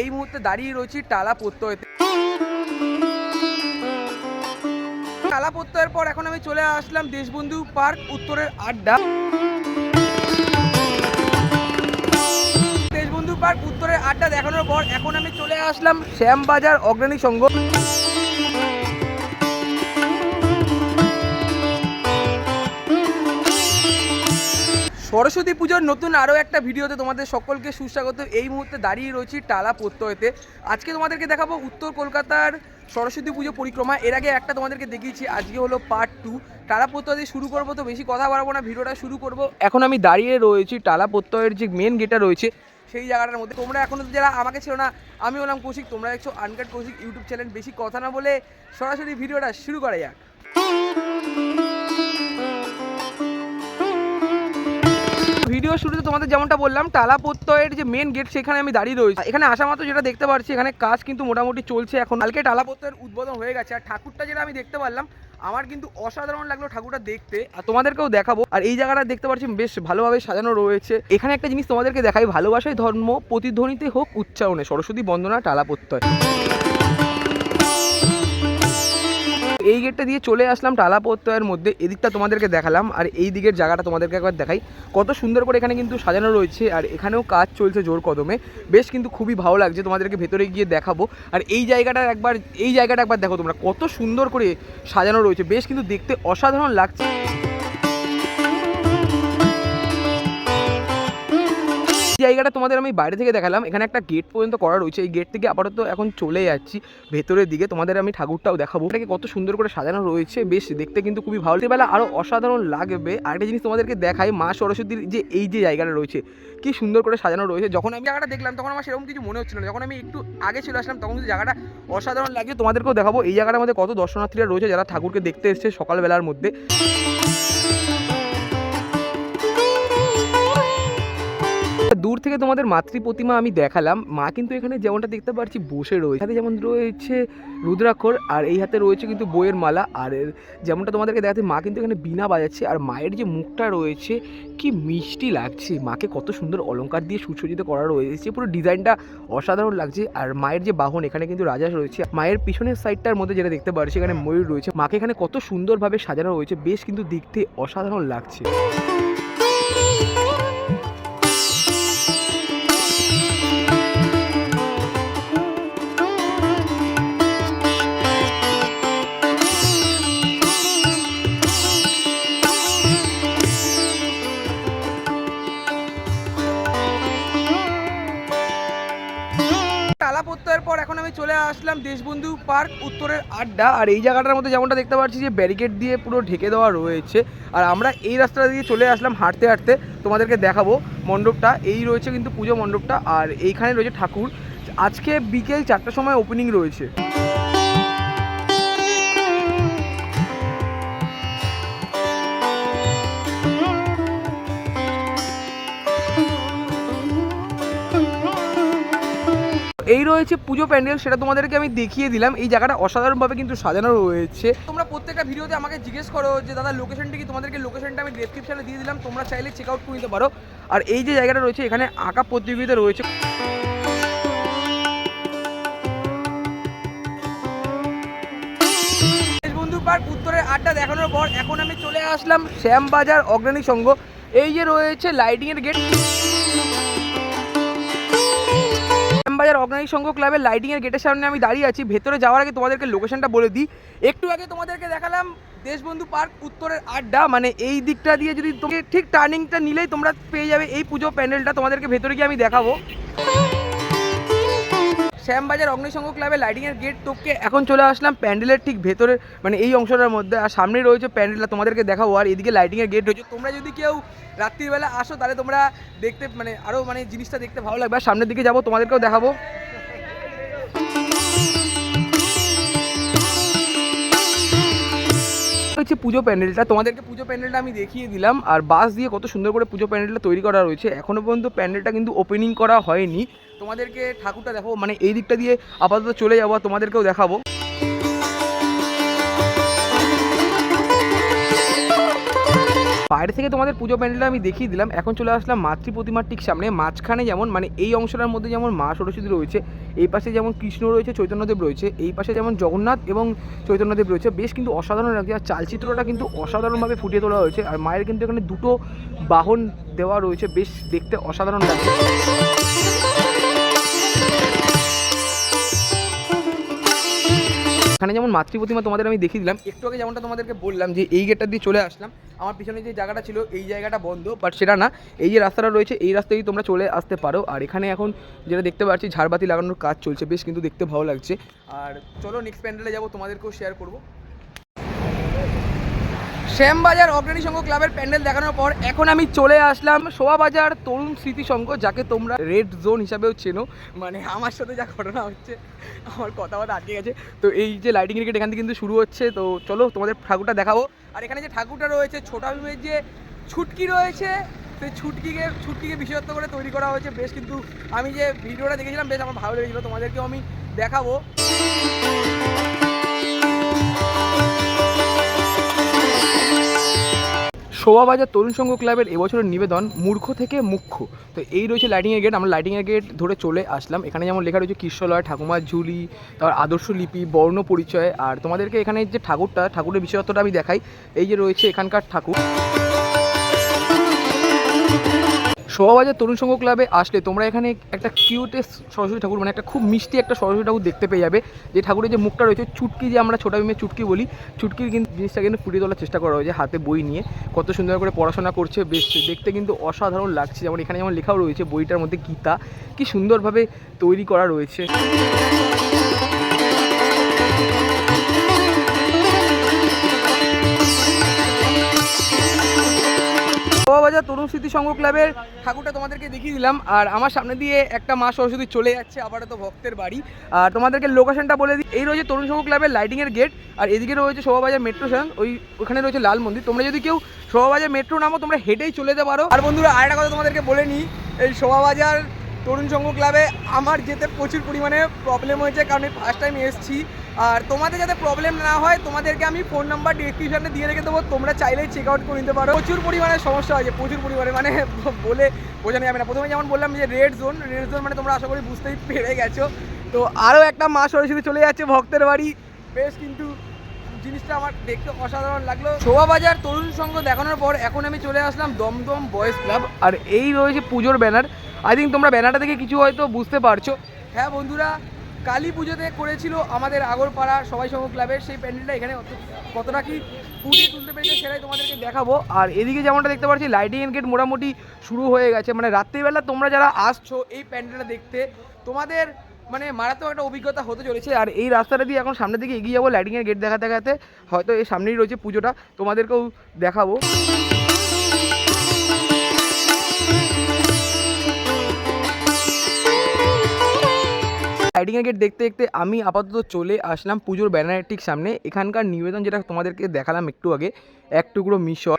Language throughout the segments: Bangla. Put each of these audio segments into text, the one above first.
এই মুহূর্তে দাঁড়িয়ে রয়েছি টালা প্রত্যয়তে। টালা প্রত্যয়ের পর এখন আমি চলে আসলাম দেশবন্ধু পার্ক, উত্তরের আড্ডা। দেশবন্ধু পার্ক, উত্তরের আড্ডা দেখানোর পর এখন আমি চলে আসলাম শ্যামবাজার অগ্রণী সংঘ। সরস্বতী পুজোর নতুন আরও একটা ভিডিওতে তোমাদের সকলকে সুস্বাগত। এই মুহূর্তে দাঁড়িয়ে রয়েছি টালা প্রত্যয়তে। আজকে তোমাদেরকে দেখাবো উত্তর কলকাতার সরস্বতী পুজো পরিক্রমা। এর আগে একটা তোমাদেরকে দেখিয়েছি, আজকে হলো পার্ট টু টালা প্রত্যয় শুরু করব তো, বেশি কথা বাড়াবো না, ভিডিওটা শুরু করব। এখন আমি দাঁড়িয়ে রয়েছি টালা প্রত্যয়ের যে মেন গেটটা রয়েছে, সেই জায়গাটার মধ্যে। তোমরা এখনও যারা আমাকে ছিল না, আমি হলাম কৌশিক, তোমরা দেখছ আনকাট কৌশিক ইউটিউব চ্যানেল। বেশি কথা না বলে সরাসরি ভিডিওটা শুরু করা যাক। ভিডিও শুরুতে তোমাদের যেমনটা বললাম টালা প্রত্যয়ের যে মেন গেট সেখানে আমি দাঁড়িয়ে রয়েছি। এখানে আসা মাত্র যেটা দেখতে পাচ্ছি এখানে কাজ কিন্তু মোটামুটি চলছে এখন। কালকে টালা প্রত্যয়ের উদ্বোধন হয়ে গেছে, আর ঠাকুরটা যেটা আমি দেখতে পারলাম, আমার কিন্তু অসাধারণ লাগল ঠাকুরটা দেখতে। আর তোমাদেরকেও দেখাবো, আর এই জায়গাটা দেখতে পাচ্ছি বেশ ভালোভাবে সাজানো রয়েছে। এখানে একটা জিনিস তোমাদেরকে দেখাই ভালোবাসায় ধর্ম, প্রতিধ্বনিতে হোক উচ্চারণে। সরস্বতী বন্দনা টালা প্রত্যয় এই গেটটা দিয়ে চলে আসলাম টালা প্রত্যয়ের মধ্যে। এদিকটা তোমাদেরকে দেখালাম, আর এই দিকের জায়গাটা তোমাদেরকে একবার দেখাই। কত সুন্দর করে এখানে কিন্তু সাজানো রয়েছে, আর এখানেও কাজ চলছে জোর কদমে। বেশ কিন্তু খুবই ভালো লাগছে তোমাদেরকে ভেতরে গিয়ে দেখাবো। আর এই জায়গাটা একবার, এই জায়গাটা একবার দেখো তোমরা, কত সুন্দর করে সাজানো রয়েছে। বেশ কিন্তু দেখতে অসাধারণ লাগছে। জায়গাটা তোমাদের আমি বাইরে থেকে দেখালাম। এখানে একটা গেট পর্যন্ত করা রয়েছে। এই গেট থেকে আপাতত এখন চলে যাচ্ছি। ভেতরের দিকে তোমাদের আমি ঠাকুরটাও দেখাবো। এটাকে কত সুন্দর করে সাজানো রয়েছে। বেশ দেখতে কিন্তু খুবই ভালো। বেলা আরও অসাধারণ লাগবে। আরেকটা জিনিস তোমাদেরকে দেখাই, মা সরস্বতীর যে এই যে জায়গাটা রয়েছে, কি সুন্দর করে সাজানো রয়েছে। যখন আমি জায়গাটা দেখলাম, তখন আমার সেরকম কিছু মনে হচ্ছিল না। যখন আমি একটু আগে চলে আসলাম, তখন কিন্তু জায়গাটা অসাধারণ লাগছে। তোমাদেরকেও দেখাবো। এই জায়গাটার মধ্যে কত দর্শনার্থীরা রয়েছে যারা ঠাকুরকে দেখতে এসছে সকালবেলার মধ্যে। দূর থেকে তোমাদের মাতৃ প্রতিমা আমি দেখালাম। মা কিন্তু এখানে যেমনটা দেখতে পাচ্ছি বসে রয়েছে। হাতে যেমন রয়েছে রুদ্রাক্ষর আর এই হাতে রয়েছে কিন্তু বইয়ের মালা। আর যেমনটা তোমাদেরকে দেখাতে মা কিন্তু এখানে বিনা বাজাচ্ছে। আর মায়ের যে মুখটা রয়েছে, কি মিষ্টি লাগছে। মাকে কত সুন্দর অলঙ্কার দিয়ে সুসজ্জিত করা রয়েছে। পুরো ডিজাইনটা অসাধারণ লাগছে। আর মায়ের যে বাহন, এখানে কিন্তু রাজা রয়েছে। মায়ের পিছনের সাইডটার মধ্যে যেটা দেখতে পাচ্ছি এখানে ময়ূর রয়েছে। মাকে এখানে কত সুন্দরভাবে সাজানো রয়েছে। বেশ কিন্তু দেখতে অসাধারণ লাগছে। প্রত্যয়ের পর এখন আমি চলে আসলাম দেশবন্ধু পার্ক, উত্তরের আড্ডা। আর এই জায়গাটার মধ্যে যেমনটা দেখতে পাচ্ছি যে ব্যারিকেড দিয়ে পুরো ঢেকে দেওয়া রয়েছে। আর আমরা এই রাস্তাটা দিয়ে চলে আসলাম হাঁটতে হাঁটতে। তোমাদেরকে দেখাবো মণ্ডপটা। এই রয়েছে কিন্তু পুজো মণ্ডপটা। আর এইখানে রয়েছে ঠাকুর। আজকে বিকেল চারটার সময় ওপেনিং রয়েছে। এই রয়েছে পুজো প্যান্ডেল, সেটা তোমাদেরকে আমি দেখিয়ে দিলাম। এই জায়গাটা অসাধারণভাবে কিন্তু সাজানো রয়েছে। তোমরা প্রত্যেকটা ভিডিওতে আমাকে জিজ্ঞেস করো যে, দাদা লোকেশনটা কি? তোমাদেরকে লোকেশনটা আমি ডেসক্রিপশনে দিয়ে দিলাম। তোমরা চাইলে চেক আউট করে নিতে পারো। আর এই যে জায়গাটা রয়েছে, এখানে আঁকা প্রতিযোগিতা রয়েছে। উত্তরের আড্ডা দেখানোর পর এখন আমি চলে আসলাম শ্যামবাজার অগ্রণী সংঘ। এই যে রয়েছে লাইটিংয়ের গেট শ্যামবাজার অর্গানিক সংঘ ক্লাবের লাইটিং এর গেটের সামনে আমি দাঁড়িয়ে আছি। ভেতরে যাওয়ার আগে তোমাদেরকে লোকেশনটা বলে দিই। একটু আগে তোমাদেরকে দেখালাম দেশবন্ধু পার্ক উত্তরের আড্ডা। মানে এই দিকটা দিয়ে যদি ঠিক টার্নিংটা নিলেই তোমরা পেয়ে যাবে। এই পুজো প্যান্ডেলটা তোমাদেরকে ভেতরে গিয়ে আমি দেখাবো। শ্যামবাজার অগ্নিসংঘ ক্লাবে লাইটিংয়ের গেট টপকে এখন চলে আসলাম প্যান্ডেলের ঠিক ভেতরে মানে এই অংশটার মধ্যে। আর সামনে রয়েছে প্যান্ডেলটা, তোমাদেরকে দেখাবো। আর এদিকে লাইটিংয়ের গেট রয়েছে। তোমরা যদি কেউ রাত্রিবেলা আসো, তাহলে তোমরা দেখতে মানে আরও মানে জিনিসটা দেখতে ভালো লাগবে। আর সামনের দিকে যাব, তোমাদেরকেও দেখাবো। হচ্ছে পুজো প্যান্ডেলটা। তোমাদেরকে পুজো প্যান্ডেলটা আমি দেখিয়ে দিলাম। আর বাস দিয়ে কত সুন্দর করে পুজো প্যান্ডেলটা তৈরি করা রয়েছে। এখনও পর্যন্ত প্যান্ডেলটা কিন্তু ওপেনিং করা হয়নি। তোমাদেরকে ঠাকুরটা দেখো মানে এই দিকটা দিয়ে আপাতত চলে যাব তোমাদেরকেও দেখাবো। বাইরে থেকে তোমাদের পুজো প্যান্ডেলটা আমি দেখিয়ে দিলাম। এখন চলে আসলাম মাতৃ প্রতিমার ঠিক সামনে। মাঝখানে যেমন মানে এই অংশটার মধ্যে যেমন মা সরস্বতী রয়েছে, এই পাশে যেমন কৃষ্ণ রয়েছে, চৈতন্যদেব রয়েছে, এই পাশে যেমন জগন্নাথ এবং চৈতন্যদেব রয়েছে, বেশ কিন্তু অসাধারণ লাগছে। আর চালচিত্রটা কিন্তু অসাধারণভাবে ফুটিয়ে তোলা হয়েছে। আর মায়ের কিন্তু এখানে দুটো বাহন দেওয়া রয়েছে, বেশ দেখতে অসাধারণ লাগছে। এখানে যেমন মাতৃ প্রতিমা তোমাদের আমি দেখিয়ে দিলাম, একটু আগে যেমনটা তোমাদেরকে বললাম যে এই গেটটা দিয়ে চলে আসলাম, আমার পিছনে যে জায়গাটা ছিল এই জায়গাটা বন্ধ বাট সেটা না, এই যে রাস্তাটা রয়েছে, এই রাস্তা দিয়ে তোমরা চলে আসতে পারো, আর এখানে এখন যেটা দেখতে পাচ্ছি, ঝাড়বাতি লাগানোর কাজ চলছে, বেশ কিন্তু দেখতে ভালো লাগছে, আর চলো নেক্সট প্যান্ডেলে যাব, তোমাদেরকেও শেয়ার করব। শ্যামবাজার অগ্রণী সংঘ ক্লাবের প্যান্ডেল দেখানোর পর এখন আমি চলে আসলাম শোভাবাজার তরুণ স্মৃতি সংঘ যাকে তোমরা রেড জোন হিসাবেও চেনো। মানে আমার সাথে যা ঘটনা হচ্ছে, আমার কথাবার্তা আটকে গেছে। তো এই যে লাইটিং ক্রিকেট এখান থেকে কিন্তু শুরু হচ্ছে, তো চলো তোমাদের ঠাকুরটা দেখাবো। আর এখানে যে ঠাকুরটা রয়েছে, ছোটা ভীমের যে ছুটকি রয়েছে, সেই ছুটকিকে ছুটকিকে বিশেষত্ব করে তৈরি করা হয়েছে। বেশ কিন্তু আমি যে ভিডিওটা দেখেছিলাম, বেশ আমার ভালো লেগেছিলো, তোমাদেরকেও আমি দেখাবো। শোভাবাজার তরুণ সংঘ ক্লাবের এবছরের নিবেদন মূর্খ থেকে মুখ্য। তো এই রয়েছে লাইটিংয়ের গেট আমরা লাইটিংয়ের গেট ধরে চলে আসলাম। এখানে যেমন লেখা রয়েছে কৃষ্ণলয় ঠাকুমার ঝুলি তার আদর্শ লিপি, বর্ণ পরিচয়। আর তোমাদেরকে এখানে যে ঠাকুরটা, ঠাকুরের বিশেষত্বটা আমি দেখাই, এই যে রয়েছে এখানকার ঠাকুর। শোভাবাজার তরুণ সংঘ ক্লাবে আসলে তোমরা এখানে একটা কিউটেস্ট সরস্বতী ঠাকুর মানে একটা খুব মিষ্টি একটা সরস্বতী ঠাকুর দেখতে পেয়ে যাবে। যে ঠাকুরের যে মুখটা রয়েছে, চুটকি যে আমরা ছোটা ভীমের চুটকি বলি, চুটকির কিন্তু জিনিসটা কিন্তু ফুটিয়ে তোলার চেষ্টা করা হয়েছে হাতে বই নিয়ে। কত সুন্দর করে পড়াশোনা করছে, বেশ দেখতে কিন্তু অসাধারণ লাগছে। যেমন এখানে যেমন লেখাও রয়েছে বইটার মধ্যে গীতা, কি সুন্দরভাবে তৈরি করা রয়েছে। বাজার তরুণ স্মৃতি সংঘ ক্লাবের ঠাকুরটা তোমাদেরকে দেখিয়ে দিলাম। আর আমার সামনে দিয়ে একটা মা সরস্বতী চলে যাচ্ছে, আপাতত ভক্তের বাড়ি। আর তোমাদেরকে লোকেশনটা বলে দিই, এই রয়েছে তরুণ সংঘ ক্লাবের লাইটিংয়ের গেট আর এদিকে রয়েছে শোভাবাজার মেট্রো স্টেশন ওই ওখানে রয়েছে লাল মন্দির। তোমরা যদি কেউ শোভাবাজার মেট্রো নামো, তোমরা হেঁটেই চলে যেতে পারো। আর বন্ধুরা আরেকটা কথা তোমাদেরকে বলে নিই, এই শোভাবাজার তরুণ সংঘ ক্লাবে আমার যেতে প্রচুর পরিমাণে প্রবলেম হয়েছে, কারণ আমি ফার্স্ট টাইম এসেছি। আর তোমাদের যাতে প্রবলেম না হয়, তোমাদেরকে আমি ফোন নাম্বার ডিসক্রিপশনে দিয়ে রেখে দেবো। তোমরা চাইলেই চেক আউট করে নিতে পারো। প্রচুর পরিমাণে সমস্যা হয়েছে, প্রচুর পরিমাণে। মানে বলে বোঝানো যাবে না। প্রথমে যেমন বললাম যে রেড জোন রেড জোন মানে তোমরা আশা করি বুঝতেই পেরে গেছো। তো আরও একটা মা সরস্বতী চলে যাচ্ছে ভক্তের বাড়ি। বেশ কিন্তু জিনিসটা আমার দেখতে অসাধারণ লাগল। শোভাবাজার তরুণ সংঘ দেখানোর পর এখন আমি চলে আসলাম দমদম বয়েজ ক্লাব। আর এই রয়েছে পুজোর ব্যানার। আই থিঙ্ক তোমরা ব্যানারটা দেখে কিছু হয়তো বুঝতে পারছ। হ্যাঁ বন্ধুরা কালী পুজোতে করেছিল আমাদের আগরপাড়া সবাই সংঘ ক্লাবের সেই প্যান্ডেলটা। এখানে কত- কতটা কি ফুটিয়ে তুলতে পেরেছে সেটাই তোমাদেরকে দেখাবো। আর এদিকে যেমনটা দেখতে পাচ্ছি লাইটিং গেট মোটামুটি শুরু হয়ে গেছে। মানে রাত্রিবেলা তোমরা যারা আসছো এই প্যান্ডেলটা দেখতে, তোমাদের মানে মারাত্মক একটা অভিজ্ঞতা হতে চলেছে। আর এই রাস্তাটা দিয়ে এখন সামনের দিকে এগিয়ে যাব লাইটিংয়ের গেট দেখাতে দেখাতে। হয়তো এই সামনেই রয়েছে পুজোটা, তোমাদেরকেও দেখাবো। লাইটিংয়ের গেট দেখতে দেখতে আমি আপাতত চলে আসলাম পুজোর ব্যানারের ঠিক সামনে। এখানকার নিবেদন যেটা তোমাদেরকে দেখালাম একটু আগে, এক টুকরো মিশর।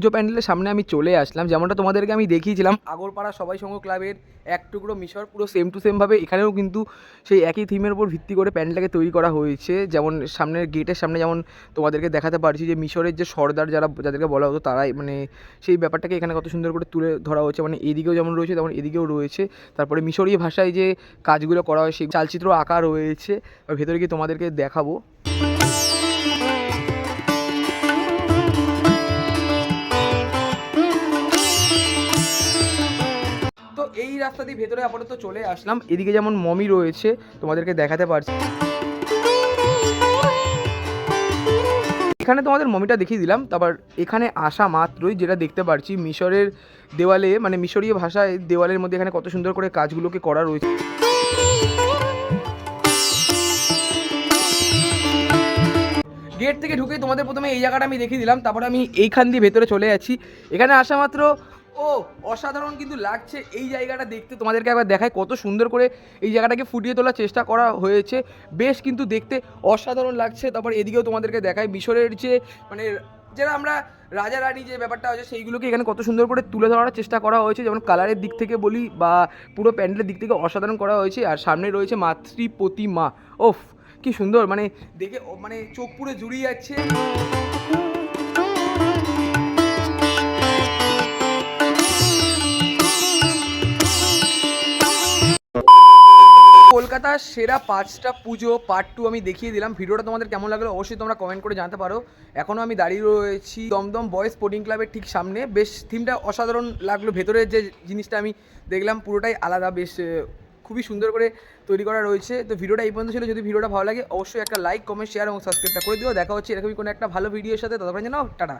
পুজো প্যান্ডেলের সামনে আমি চলে আসলাম। যেমনটা তোমাদেরকে আমি দেখিয়েছিলাম, আগরপাড়া সবাই সংঘ ক্লাবের এক টুকরো মিশর পুরো সেম টু সেমভাবে এখানেও কিন্তু সেই একই থিমের উপর ভিত্তি করে প্যান্ডেলটাকে তৈরি করা হয়েছে। যেমন সামনের গেটের সামনে যেমন তোমাদেরকে দেখাতে পারছি যে মিশরের যে সর্দার যারা যাদেরকে বলা হতো, তারাই মানে সেই ব্যাপারটাকে এখানে কত সুন্দর করে তুলে ধরা হয়েছে। মানে এদিকেও যেমন রয়েছে, তেমন এদিকেও রয়েছে। তারপরে মিশরীয় ভাষায় যে কাজগুলো করা হয়, সেই চালচিত্র আঁকা রয়েছে। ভেতরে গিয়ে তোমাদেরকে দেখাবো। রাস্তা দিয়ে ভেতরে আপাতত চলে আসলাম। এদিকে যেমন মমি রয়েছে, তোমাদেরকে দেখাতে পারছি। এখানে তোমাদের মমিটা দেখিয়ে দিলাম, তারপর এখানে আসা মাত্রই যেটা দেখতে পারছি, মিশরের দেওয়ালে মানে মিশরীয় ভাষায় দেওয়ালের মধ্যে এখানে কত সুন্দর করে কাজগুলোকে করা রয়েছে। গেট থেকে ঢুকে তোমাদের প্রথমে এই জায়গাটা আমি দেখিয়ে দিলাম, তারপরে আমি এইখান দিয়ে ভেতরে চলে যাচ্ছি। এখানে আসা মাত্র ও, অসাধারণ কিন্তু লাগছে এই জায়গাটা দেখতে। তোমাদেরকে একবার দেখায় কত সুন্দর করে এই জায়গাটাকে ফুটিয়ে তোলার চেষ্টা করা হয়েছে। বেশ কিন্তু দেখতে অসাধারণ লাগছে। তারপর এদিকেও তোমাদেরকে দেখায় মিশরের যে মানে যারা আমরা রাজা রানী যে ব্যাপারটা আছে, সেইগুলোকে এখানে কত সুন্দর করে তুলে ধরার চেষ্টা করা হয়েছে। যেমন কালারের দিক থেকে বলি বা পুরো প্যান্ডেলের দিক থেকে অসাধারণ করা হয়েছে। আর সামনে রয়েছে মাতৃ প্রতিমা ওফ, কি সুন্দর মানে দেখে মানে চোখ পুরো জুড়িয়ে যাচ্ছে। সেরা পাঁচটা পুজো পার্ট টু আমি দেখিয়ে দিলাম। ভিডিওটা তোমাদের কেমন লাগল অবশ্যই তোমরা কমেন্ট করে জানতে পারো। এখনও আমি দাঁড়িয়ে রয়েছি দমদম বয়েজ স্পোর্টিং ক্লাবের ঠিক সামনে। বেশ থিমটা অসাধারণ লাগল। ভেতরের যে জিনিসটা আমি দেখলাম পুরোটাই আলাদা। বেশ খুবই সুন্দর করে তৈরি করা রয়েছে। তো ভিডিওটা এই পর্যন্ত ছিল। যদি ভিডিওটা ভালো লাগে, অবশ্যই একটা লাইক কমেন্ট শেয়ার এবং সাবস্ক্রাইবটা করে দিও। দেখা হচ্ছে এরকমই কোনো একটা ভালো ভিডিওর সাথে। ততক্ষণ জানাও টাটা।